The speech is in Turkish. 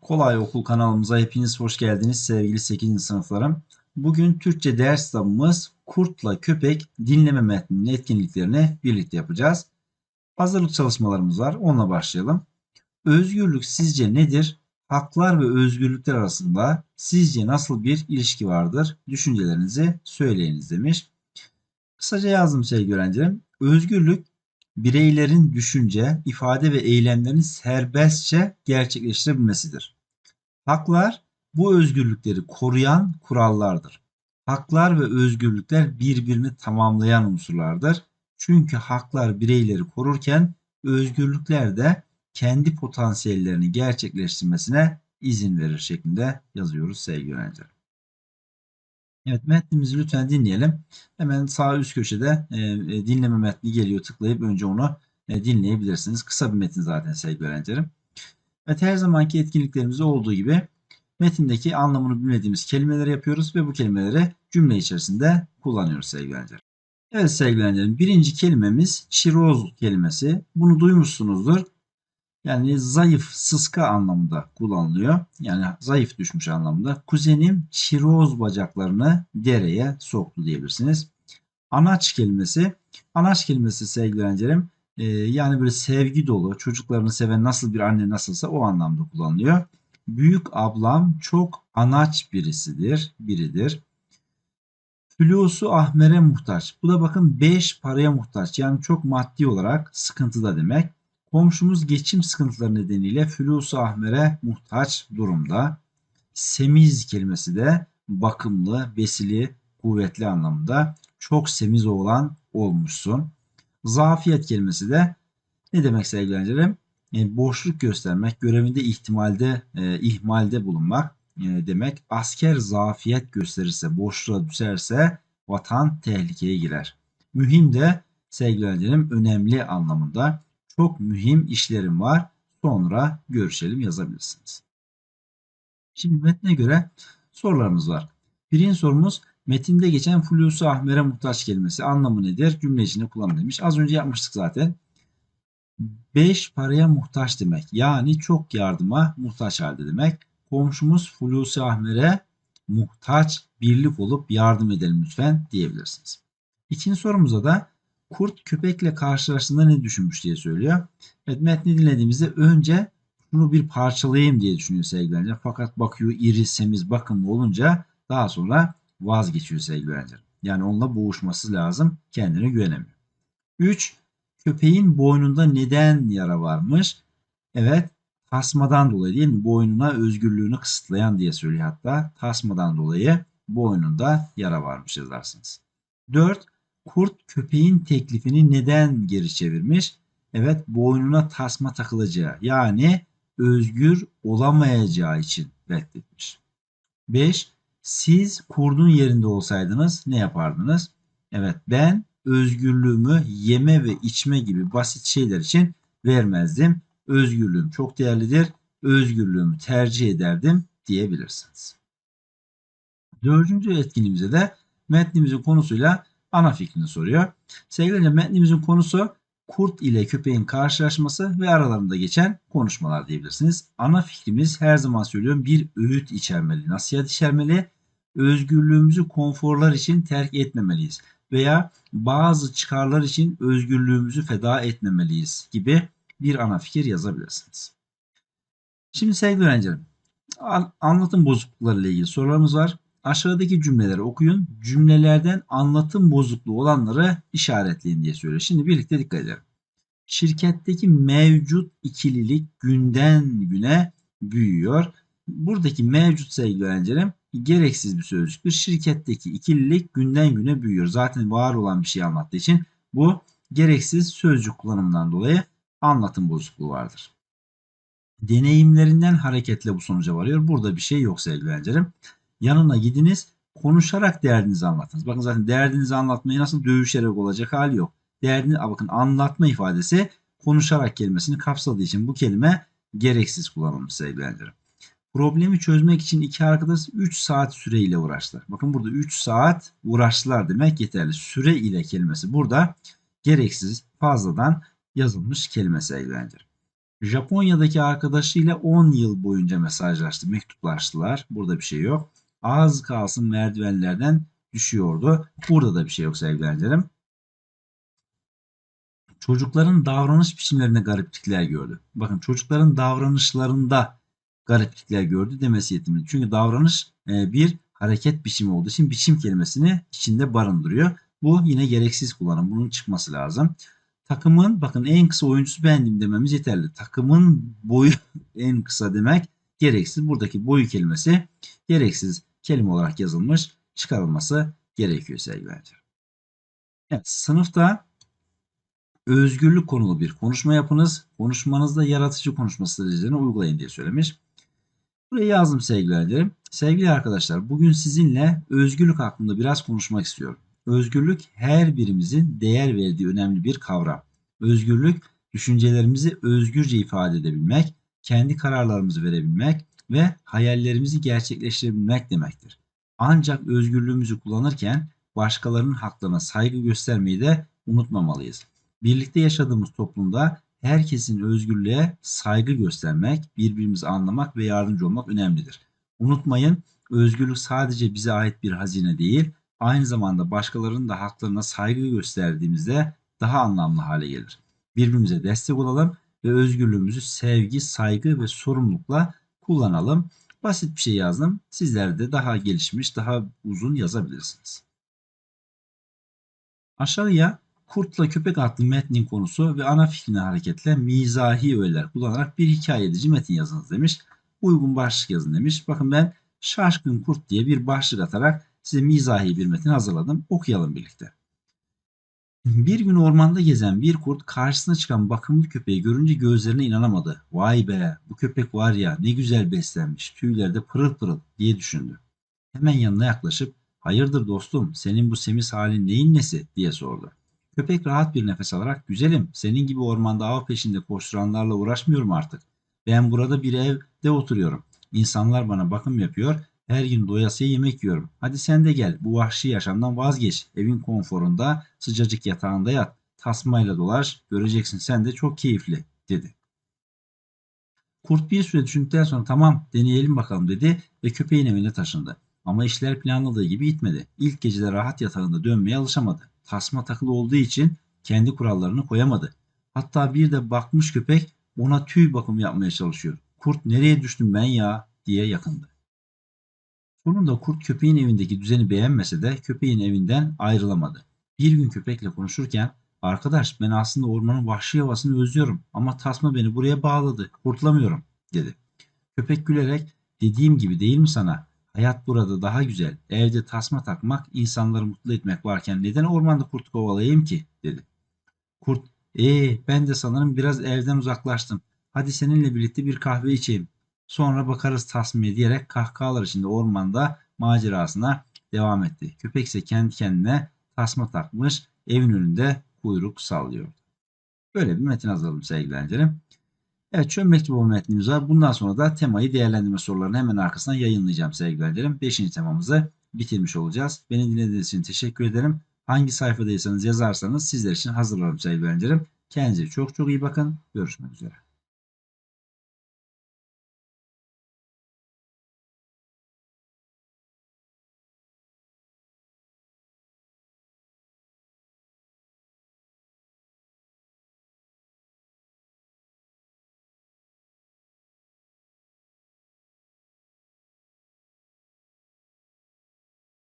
Kolay Okul kanalımıza hepiniz hoş geldiniz sevgili 8. sınıflarım. Bugün Türkçe ders kitabımız Kurtla Köpek dinleme metninin etkinliklerini birlikte yapacağız. Hazırlık çalışmalarımız var. Onunla başlayalım. Özgürlük sizce nedir? Haklar ve özgürlükler arasında sizce nasıl bir ilişki vardır? Düşüncelerinizi söyleyiniz demiş. Kısaca yazdım sevgili öğrencilerim. Özgürlük bireylerin düşünce, ifade ve eylemlerini serbestçe gerçekleştirebilmesidir. Haklar bu özgürlükleri koruyan kurallardır. Haklar ve özgürlükler birbirini tamamlayan unsurlardır. Çünkü haklar bireyleri korurken özgürlükler de kendi potansiyellerini gerçekleştirmesine izin verir şeklinde yazıyoruz sevgili öğrenciler. Evet metnimizi lütfen dinleyelim. Hemen sağ üst köşede e, e, dinleme metni geliyor. Tıklayıp önce onu e, dinleyebilirsiniz. Kısa bir metin zaten sevgili öğrencilerim. Evet her zamanki etkinliklerimizde olduğu gibi metindeki anlamını bilmediğimiz kelimeleri yapıyoruz ve bu kelimeleri cümle içerisinde kullanıyoruz sevgili öğrencilerim. Evet sevgili öğrencilerim birinci kelimemiz çiroz kelimesi. Bunu duymuşsunuzdur. Yani zayıf, sıska anlamında kullanılıyor. Yani zayıf düşmüş anlamında. Kuzenim çiroz bacaklarını dereye soktu diyebilirsiniz. Anaç kelimesi. Anaç kelimesi sevgili öğrencilerim. e, yani böyle sevgi dolu, çocuklarını seven nasıl bir anne nasılsa o anlamda kullanılıyor. Büyük ablam çok anaç birisidir, biridir. Flusu Ahmer'e muhtaç. Bu da bakın 5 paraya muhtaç. Yani çok maddi olarak sıkıntıda demek. Komşumuz geçim sıkıntıları nedeniyle Fulusu Ahmer'e muhtaç durumda. Semiz kelimesi de bakımlı, besili, kuvvetli anlamda. Çok semiz olan olmuşsun. Zafiyet kelimesi de ne demek sevgili öğrencilerim? E, boşluk göstermek, görevinde ihtimalde, e, ihmalde bulunmak e, demek. Asker zafiyet gösterirse, boşluğa düşerse vatan tehlikeye girer. Mühim de sevgili öğrencilerim önemli anlamında. Çok mühim işlerim var. Sonra görüşelim yazabilirsiniz. Şimdi metne göre sorularımız var. Birinci sorumuz metinde geçen Fulusi Ahmer'e muhtaç kelimesi anlamı nedir? Cümle içinde kullanın demiş. Az önce yapmıştık zaten. 5 paraya muhtaç demek. Yani çok yardıma muhtaç halde demek. Komşumuz Fulusi Ahmer'e muhtaç birlik olup yardım edelim lütfen diyebilirsiniz. İkinci sorumuza da kurt köpekle karşılaştığında ne düşünmüş diye söylüyor. Evet metni dinlediğimizde önce şunu bir parçalayayım diye düşünüyor sevgili öğrenciler. Fakat bakıyor iri, semiz, bakımlı olunca daha sonra vazgeçiyor sevgili öğrenciler. Yani onunla boğuşması lazım. Kendine güvenemiyor. 3. Köpeğin boynunda neden yara varmış? Evet tasmadan dolayı değil mi? Boynuna özgürlüğünü kısıtlayan diye söylüyor hatta. Tasmadan dolayı boynunda yara varmış yazarsınız. 4. Kurt köpeğin teklifini neden geri çevirmiş? Evet boynuna tasma takılacağı yani özgür olamayacağı için reddetmiş. 5. Siz kurdun yerinde olsaydınız ne yapardınız? Evet ben özgürlüğümü yeme ve içme gibi basit şeyler için vermezdim. Özgürlüğüm çok değerlidir. Özgürlüğümü tercih ederdim diyebilirsiniz. Dördüncü etkinliğimize de metnimizin konusuyla ana fikrini soruyor. Sevgili metnimizin konusu kurt ile köpeğin karşılaşması ve aralarında geçen konuşmalar diyebilirsiniz. Ana fikrimiz her zaman söylüyorum bir öğüt içermeli, nasihat içermeli. Özgürlüğümüzü konforlar için terk etmemeliyiz veya bazı çıkarlar için özgürlüğümüzü feda etmemeliyiz gibi bir ana fikir yazabilirsiniz. Şimdi sevgili öğrencilerim, anlatım bozuklukları ile ilgili sorularımız var. Aşağıdaki cümleleri okuyun. Cümlelerden anlatım bozukluğu olanları işaretleyin diye söylüyor. Şimdi birlikte dikkat edelim. Şirketteki mevcut ikililik günden güne büyüyor. Buradaki mevcut sevgili öğrencilerim gereksiz bir sözcüktür. Şirketteki ikililik günden güne büyüyor. Zaten var olan bir şey anlattığı için bu gereksiz sözcük kullanımından dolayı anlatım bozukluğu vardır. Deneyimlerinden hareketle bu sonuca varıyor. Burada bir şey yok sevgili öğrencilerim. Yanına gidiniz konuşarak derdinizi anlatınız. Bakın zaten derdinizi anlatmayı nasıl dövüşerek olacak hali yok. Derdini bakın anlatma ifadesi konuşarak kelimesini kapsadığı için bu kelime gereksiz kullanılmış sevgili öğrencilerim. Problemi çözmek için iki arkadaş 3 saat süreyle uğraştılar. Bakın burada 3 saat uğraştılar demek yeterli. Süre ile kelimesi burada gereksiz fazladan yazılmış kelime sevgilendir. Japonya'daki arkadaşıyla 10 yıl boyunca mesajlaştı, mektuplaştılar. Burada bir şey yok. Az kalsın merdivenlerden düşüyordu. Burada da bir şey yok sevgilendirim. Çocukların davranış biçimlerinde gariplikler gördü. Bakın çocukların davranışlarında gariplikler gördü demesi yetimli. Çünkü davranış e, bir hareket biçimi olduğu için biçim kelimesini içinde barındırıyor. Bu yine gereksiz kullanım. Bunun çıkması lazım. Takımın bakın en kısa oyuncusu bendim dememiz yeterli. Takımın boyu en kısa demek gereksiz. Buradaki boyu kelimesi gereksiz kelime olarak yazılmış. Çıkarılması gerekiyor sevgiler. Evet, sınıfta özgürlük konulu bir konuşma yapınız. Konuşmanızda yaratıcı konuşma stratejilerini uygulayın diye söylemiş. Buraya yazdım sevgilerim. Sevgili arkadaşlar bugün sizinle özgürlük hakkında biraz konuşmak istiyorum. Özgürlük her birimizin değer verdiği önemli bir kavram. Özgürlük düşüncelerimizi özgürce ifade edebilmek, kendi kararlarımızı verebilmek ve hayallerimizi gerçekleştirebilmek demektir. Ancak özgürlüğümüzü kullanırken başkalarının haklarına saygı göstermeyi de unutmamalıyız. Birlikte yaşadığımız toplumda herkesin özgürlüğe saygı göstermek, birbirimizi anlamak ve yardımcı olmak önemlidir. Unutmayın, özgürlük sadece bize ait bir hazine değil, aynı zamanda başkalarının da haklarına saygı gösterdiğimizde daha anlamlı hale gelir. Birbirimize destek olalım ve özgürlüğümüzü sevgi, saygı ve sorumlulukla kullanalım. Basit bir şey yazdım. Sizler de daha gelişmiş, daha uzun yazabilirsiniz. Aşağıya Kurtla Köpek adlı metnin konusu ve ana fikrine hareketle mizahi öğeler kullanarak bir hikaye edici metin yazınız demiş. Uygun başlık yazın demiş. Bakın ben Şaşkın Kurt diye bir başlık atarak size mizahi bir metin hazırladım. Okuyalım birlikte. Bir gün ormanda gezen bir kurt karşısına çıkan bakımlı köpeği görünce gözlerine inanamadı. Vay be bu köpek var ya ne güzel beslenmiş tüyleri de pırıl pırıl diye düşündü. Hemen yanına yaklaşıp hayırdır dostum senin bu semiz halin neyin nesi diye sordu. Köpek rahat bir nefes alarak güzelim senin gibi ormanda av peşinde koşturanlarla uğraşmıyorum artık. Ben burada bir evde oturuyorum. İnsanlar bana bakım yapıyor. Her gün doyasıya yemek yiyorum. Hadi sen de gel. Bu vahşi yaşamdan vazgeç. Evin konforunda sıcacık yatağında yat. Tasmayla dolaş. Göreceksin sen de çok keyifli dedi. Kurt bir süre düşündükten sonra tamam deneyelim bakalım dedi ve köpeğin evine taşındı. Ama işler planladığı gibi gitmedi. İlk gecede rahat yatağında dönmeye alışamadı. Tasma takılı olduğu için kendi kurallarını koyamadı. Hatta bir de bakmış köpek ona tüy bakımı yapmaya çalışıyor. Kurt nereye düştüm ben ya diye yakındı. Sonunda kurt köpeğin evindeki düzeni beğenmese de köpeğin evinden ayrılamadı. Bir gün köpekle konuşurken arkadaş ben aslında ormanın vahşi havasını özlüyorum ama tasma beni buraya bağladı kurtulamıyorum dedi. Köpek gülerek dediğim gibi değil mi sana hayat burada daha güzel evde tasma takmak insanları mutlu etmek varken neden ormanda kurt kovalayayım ki dedi. Kurt ee ben de sanırım biraz evden uzaklaştım hadi seninle birlikte bir kahve içeyim Sonra bakarız tasmiye diyerek kahkahalar içinde ormanda macerasına devam etti. Köpek ise kendi kendine tasma takmış evin önünde kuyruk sallıyor. Böyle bir metin hazırladım sevgili öğrencilerim. Evet çömlek gibi metnimiz var. Bundan sonra da temayı değerlendirme sorularını hemen arkasından yayınlayacağım sevgili öğrencilerim. Beşinci temamızı bitirmiş olacağız. Beni dinlediğiniz için teşekkür ederim. Hangi sayfadaysanız yazarsanız sizler için hazırlarım sevgili öğrencilerim. Kendinize çok çok iyi bakın. Görüşmek üzere.